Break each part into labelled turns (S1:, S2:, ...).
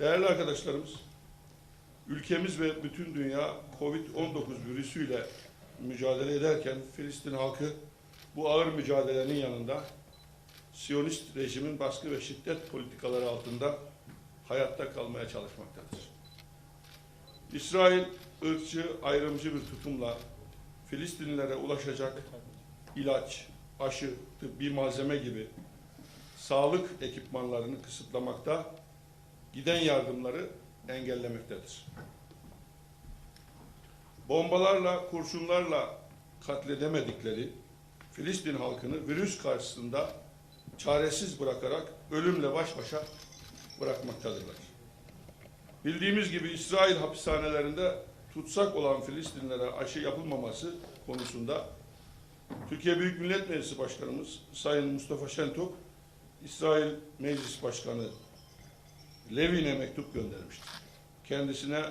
S1: Değerli arkadaşlarımız, ülkemiz ve bütün dünya Covid-19 virüsüyle mücadele ederken Filistin halkı bu ağır mücadelenin yanında Siyonist rejimin baskı ve şiddet politikaları altında hayatta kalmaya çalışmaktadır. İsrail ırkçı, ayrımcı bir tutumla Filistinlilere ulaşacak ilaç, aşı, tıbbi malzeme gibi sağlık ekipmanlarını kısıtlamakta, giden yardımları engellemektedir. Bombalarla, kurşunlarla katledemedikleri Filistin halkını virüs karşısında çaresiz bırakarak ölümle baş başa bırakmaktadırlar. Bildiğimiz gibi İsrail hapishanelerinde tutsak olan Filistinlere aşı yapılmaması konusunda Türkiye Büyük Millet Meclisi Başkanımız Sayın Mustafa Şentop, İsrail Meclis Başkanı Levin'e mektup göndermiştir. Kendisine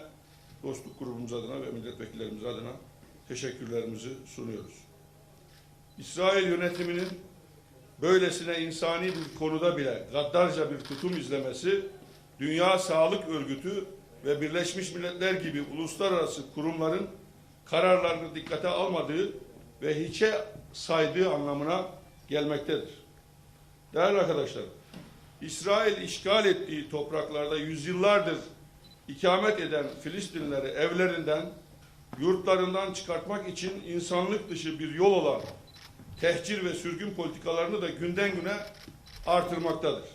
S1: dostluk grubumuz adına ve milletvekillerimiz adına teşekkürlerimizi sunuyoruz. İsrail yönetiminin böylesine insani bir konuda bile gaddarca bir tutum izlemesi, Dünya Sağlık Örgütü ve Birleşmiş Milletler gibi uluslararası kurumların kararlarını dikkate almadığı ve hiçe saydığı anlamına gelmektedir. Değerli arkadaşlar, İsrail işgal ettiği topraklarda yüzyıllardır ikamet eden Filistinlileri evlerinden, yurtlarından çıkartmak için insanlık dışı bir yol olan tehcir ve sürgün politikalarını da günden güne artırmaktadır.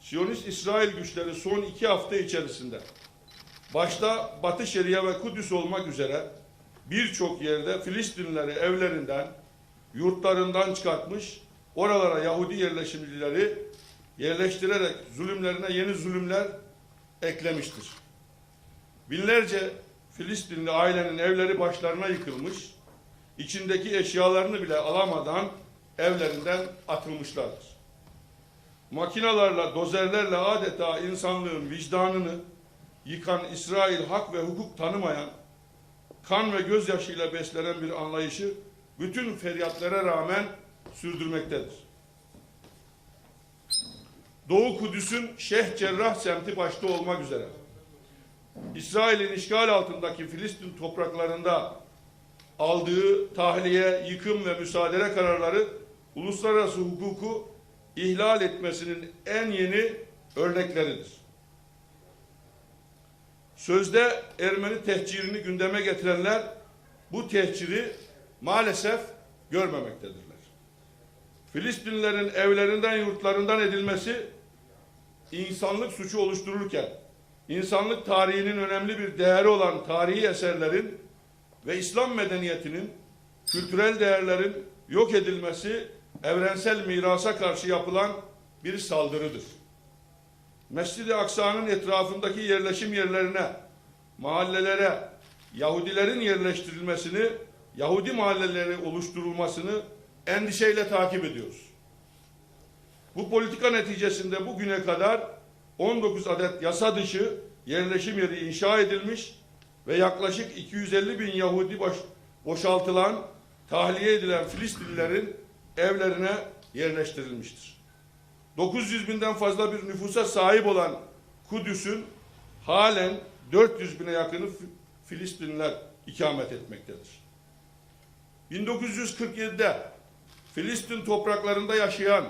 S1: Siyonist İsrail güçleri son iki hafta içerisinde başta Batı Şeria ve Kudüs olmak üzere birçok yerde Filistinlileri evlerinden, yurtlarından çıkartmış, oralara Yahudi yerleşimcileri yerleştirerek zulümlerine yeni zulümler eklemiştir. Binlerce Filistinli ailenin evleri başlarına yıkılmış, içindeki eşyalarını bile alamadan evlerinden atılmışlardır. Makinalarla, dozerlerle adeta insanlığın vicdanını yıkan İsrail hak ve hukuk tanımayan, kan ve gözyaşıyla beslenen bir anlayışı bütün feryatlara rağmen sürdürmektedir. Doğu Kudüs'ün Şeyh Cerrah semti başta olmak üzere İsrail'in işgal altındaki Filistin topraklarında aldığı tahliye, yıkım ve müsaade kararları uluslararası hukuku ihlal etmesinin en yeni örnekleridir. Sözde Ermeni tehcirini gündeme getirenler bu tehciri maalesef görmemektedirler. Filistinlilerin evlerinden, yurtlarından edilmesi insanlık suçu oluştururken insanlık tarihinin önemli bir değeri olan tarihi eserlerin ve İslam medeniyetinin kültürel değerlerin yok edilmesi evrensel mirasa karşı yapılan bir saldırıdır. Mescid-i Aksa'nın etrafındaki yerleşim yerlerine, mahallelere Yahudilerin yerleştirilmesini, Yahudi mahalleleri oluşturulmasını endişeyle takip ediyoruz. Bu politika neticesinde bugüne kadar 19 adet yasa dışı yerleşim yeri inşa edilmiş ve yaklaşık 250 bin Yahudi boş, boşaltılan, tahliye edilen Filistinlilerin evlerine yerleştirilmiştir. 900 binden fazla bir nüfusa sahip olan Kudüs'ün halen 400 bine yakını Filistinliler ikamet etmektedir. 1947'de Filistin topraklarında yaşayan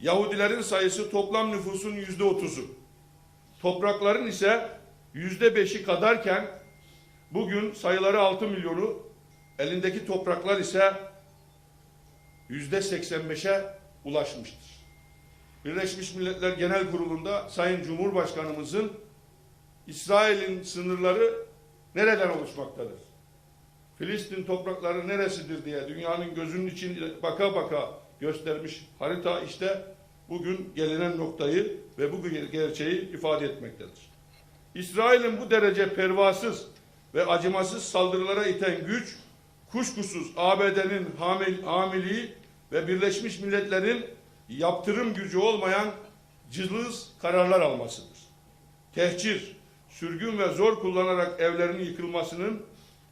S1: Yahudilerin sayısı toplam nüfusun yüzde otuzu. Toprakların ise yüzde beşi kadarken bugün sayıları 6 milyonu elindeki topraklar ise yüzde 85'e ulaşmıştır. Birleşmiş Milletler Genel Kurulu'nda Sayın Cumhurbaşkanımızın İsrail'in sınırları nereden oluşmaktadır? Filistin toprakları neresidir diye dünyanın gözünün için baka baka göstermiş harita işte bugün gelinen noktayı ve bu gerçeği ifade etmektedir. İsrail'in bu derece pervasız ve acımasız saldırılara iten güç kuşkusuz ABD'nin hamil, hamiliği ve Birleşmiş Milletler'in yaptırım gücü olmayan cılız kararlar almasıdır. Tehcir, sürgün ve zor kullanarak evlerinin yıkılmasının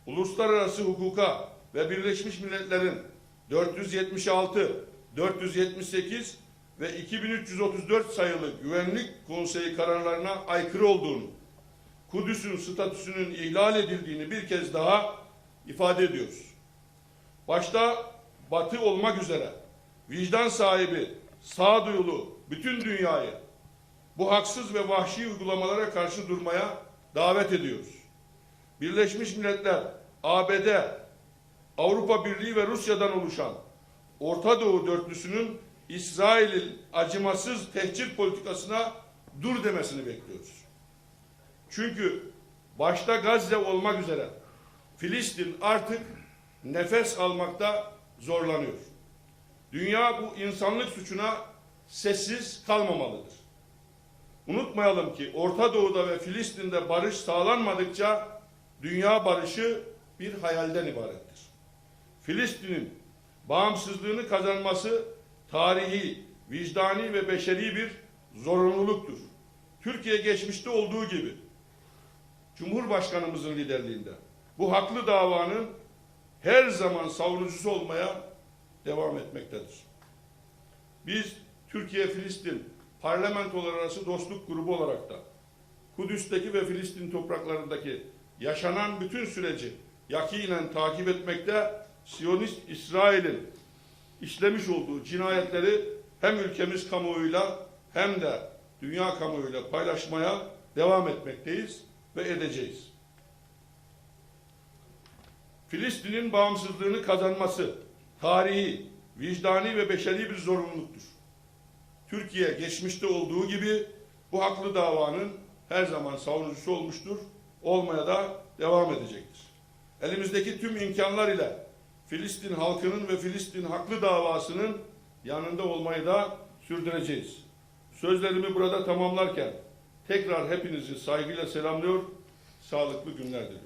S1: uluslararası hukuka ve Birleşmiş Milletler'in 476, 478 ve 2334 sayılı Güvenlik Konseyi kararlarına aykırı olduğunu, Kudüs'ün statüsünün ihlal edildiğini bir kez daha ifade ediyoruz. Başta Batı olmak üzere vicdan sahibi, sağduyulu bütün dünyayı bu haksız ve vahşi uygulamalara karşı durmaya davet ediyoruz. Birleşmiş Milletler, ABD, Avrupa Birliği ve Rusya'dan oluşan Orta Doğu dörtlüsünün İsrail'in acımasız tehcir politikasına dur demesini bekliyoruz. Çünkü başta Gazze olmak üzere Filistin artık nefes almakta zorlanıyor. Dünya bu insanlık suçuna sessiz kalmamalıdır. Unutmayalım ki Orta Doğu'da ve Filistin'de barış sağlanmadıkça dünya barışı bir hayalden ibarettir. Filistin'in bağımsızlığını kazanması tarihi, vicdani ve beşeri bir zorunluluktur. Türkiye geçmişte olduğu gibi Cumhurbaşkanımızın liderliğinde bu haklı davanın her zaman savunucusu olmaya devam etmektedir. Biz Türkiye-Filistin parlamentolar arası dostluk grubu olarak da Kudüs'teki ve Filistin topraklarındaki yaşanan bütün süreci yakinen takip etmekte Siyonist İsrail'in işlemiş olduğu cinayetleri hem ülkemiz kamuoyuyla hem de dünya kamuoyuyla paylaşmaya devam etmekteyiz ve edeceğiz. Filistin'in bağımsızlığını kazanması tarihi, vicdani ve beşeri bir zorunluluktur. Türkiye geçmişte olduğu gibi bu haklı davanın her zaman savunucusu olmuştur, olmaya da devam edecektir. Elimizdeki tüm imkanlar ile Filistin halkının ve Filistin haklı davasının yanında olmayı da sürdüreceğiz. Sözlerimi burada tamamlarken tekrar hepinizi saygıyla selamlıyor, sağlıklı günler diliyorum.